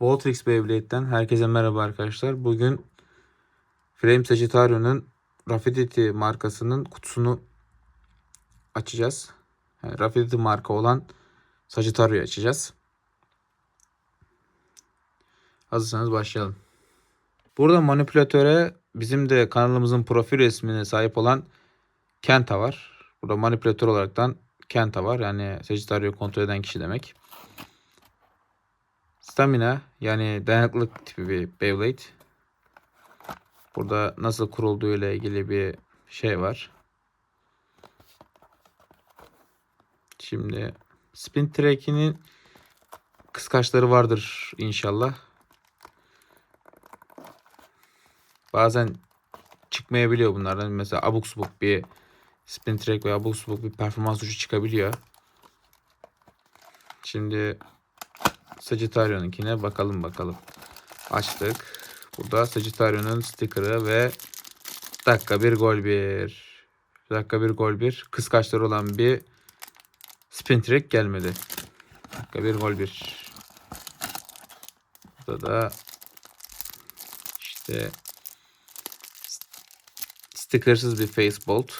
Voltrix Beyblade'den herkese merhaba arkadaşlar. Bugün Flame Sagittario'nun Raffinity markasının kutusunu açacağız. Yani Raffinity marka olan Sagittario'yu açacağız. Hazırsanız başlayalım. Burada manipülatöre bizim de kanalımızın profil resmine sahip olan Kenta var. Burada manipülatör olaraktan Kenta var. Yani Sagittario'yu kontrol eden kişi demek. Stamina yani dayanıklılık tipi bir Beyblade. Burada nasıl kurulduğu ile ilgili bir şey var. Şimdi Spin Track'inin kıskaçları vardır inşallah. Bazen çıkmayabiliyor bunlardan. Mesela abuk subuk bir spin track veya abuk subuk bir performans ucu çıkabiliyor. Şimdi Sagittario'nunkine bakalım bakalım. Açtık. Burada Sagittario'nun sticker'ı ve dakika bir gol bir. Dakika bir gol bir. Kıskaçları olan bir spin track gelmedi. Dakika bir gol bir. Burada da işte stickersız bir face bolt.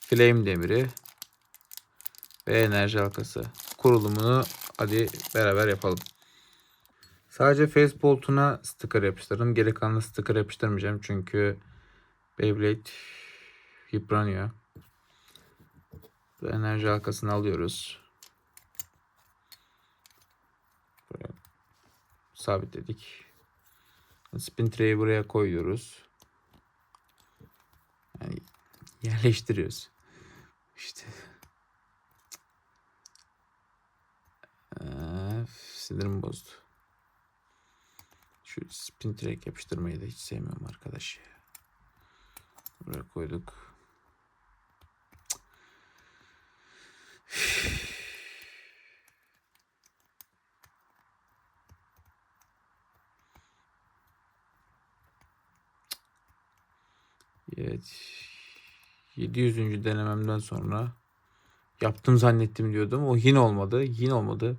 Flame demiri ve enerji halkası. Kurulumunu hadi beraber yapalım. Sadece face boltuna sticker yapıştırdım. Geri kalanına sticker yapıştırmayacağım çünkü Beyblade yıpranıyor. Bu enerji halkasını alıyoruz. Buraya sabitledik. Spin tray'i buraya koyuyoruz. Yani yerleştiriyoruz. İşte Öf, sinirim bozdu. Şu spin track yapıştırmayı da hiç sevmiyorum arkadaş ya. Buraya koyduk. Evet. 700. denememden sonra yaptım zannettim diyordum. O yine olmadı. Yine olmadı.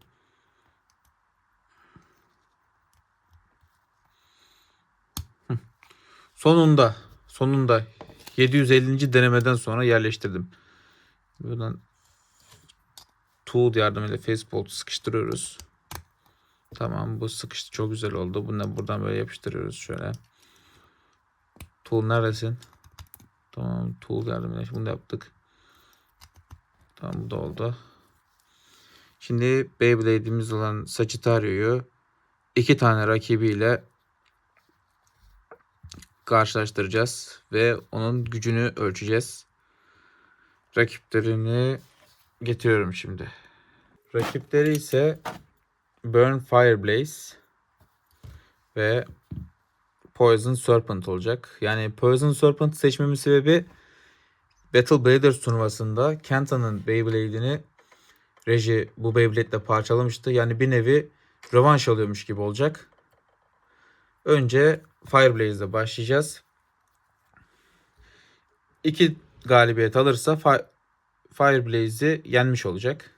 Sonunda sonunda 750. denemeden sonra yerleştirdim. Buradan tool yardımıyla facebolt sıkıştırıyoruz. Tamam bu sıkıştı çok güzel oldu. Bunu buradan böyle yapıştırıyoruz şöyle. Tool neredesin? Tamam tool yardımıyla bunu da yaptık. Tamam bu da oldu. Şimdi Beyblade'imiz olan Sagittario'yu iki tane rakibiyle karşılaştıracağız ve onun gücünü ölçeceğiz. Rakiplerini getiriyorum şimdi. Rakipleri ise Burn Fireblaze ve Poison Serpent olacak. Yani Poison Serpent seçmemin sebebi Battle Bladers turnuvasında Kenta'nın Beyblade'ini Reji bu Beyblade'le parçalamıştı. Yani bir nevi rövanş alıyormuş gibi olacak. Önce Fireblaze'de başlayacağız. İki galibiyet alırsa Fi Fireblaze'i yenmiş olacak.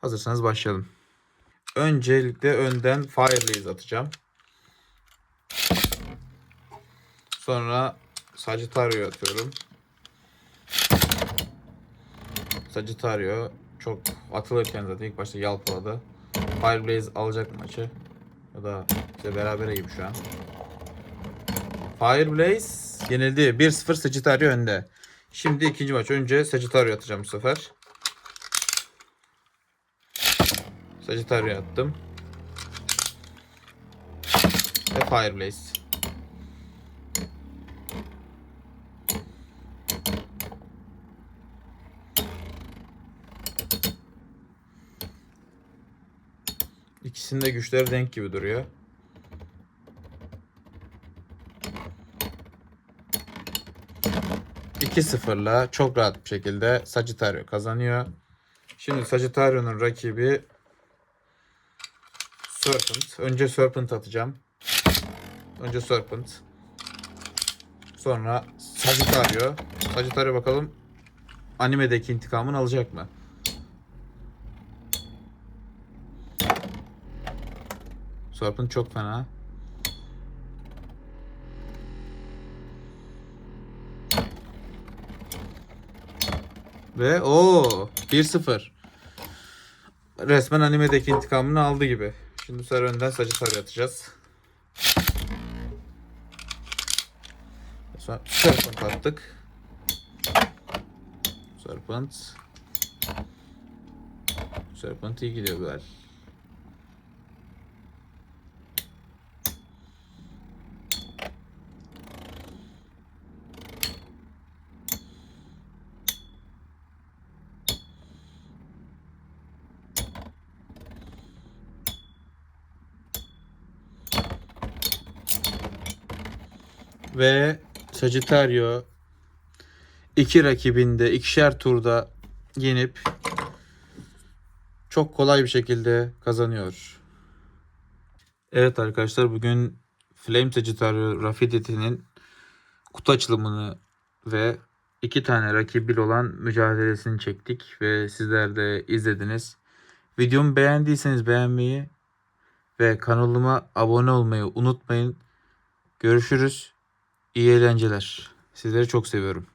Hazırsanız başlayalım. Öncelikle önden Fireblaze atacağım. Sonra Sagittario atıyorum. Sagittario çok atılırken zaten ilk başta yalpaladı. Fireblaze alacak maçı. Ya da işte berabere gibi şu an. Fireblaze yenildi. 1-0 Sagittario önde. Şimdi ikinci maç. Önce Sagittario atacağım bu sefer. Sagittario attım. Ve Fireblaze. İkisinin de güçleri denk gibi duruyor. İki sıfırla çok rahat bir şekilde Sagittario kazanıyor. Şimdi Sagittario'nun rakibi Serpent. Önce Serpent atacağım. Önce Serpent. Sonra Sagittario. Sagittario bakalım animedeki intikamını alacak mı? Serpent çok fena. Ve o 1-0. Resmen animedeki intikamını aldı gibi. Şimdi sefer önden Sagittario atacağız. Sonra Serpent attık. Serpent. Serpent iyi gidiyor böyle. Ve Sagittario iki rakibinde ikişer turda yenip çok kolay bir şekilde kazanıyor. Evet arkadaşlar bugün Flame Sagittario Raffidity'nin kutu açılımını ve iki tane rakibil olan mücadelesini çektik ve sizler de izlediniz. Videomu beğendiyseniz beğenmeyi ve kanalıma abone olmayı unutmayın. Görüşürüz. İyi eğlenceler. Sizleri çok seviyorum.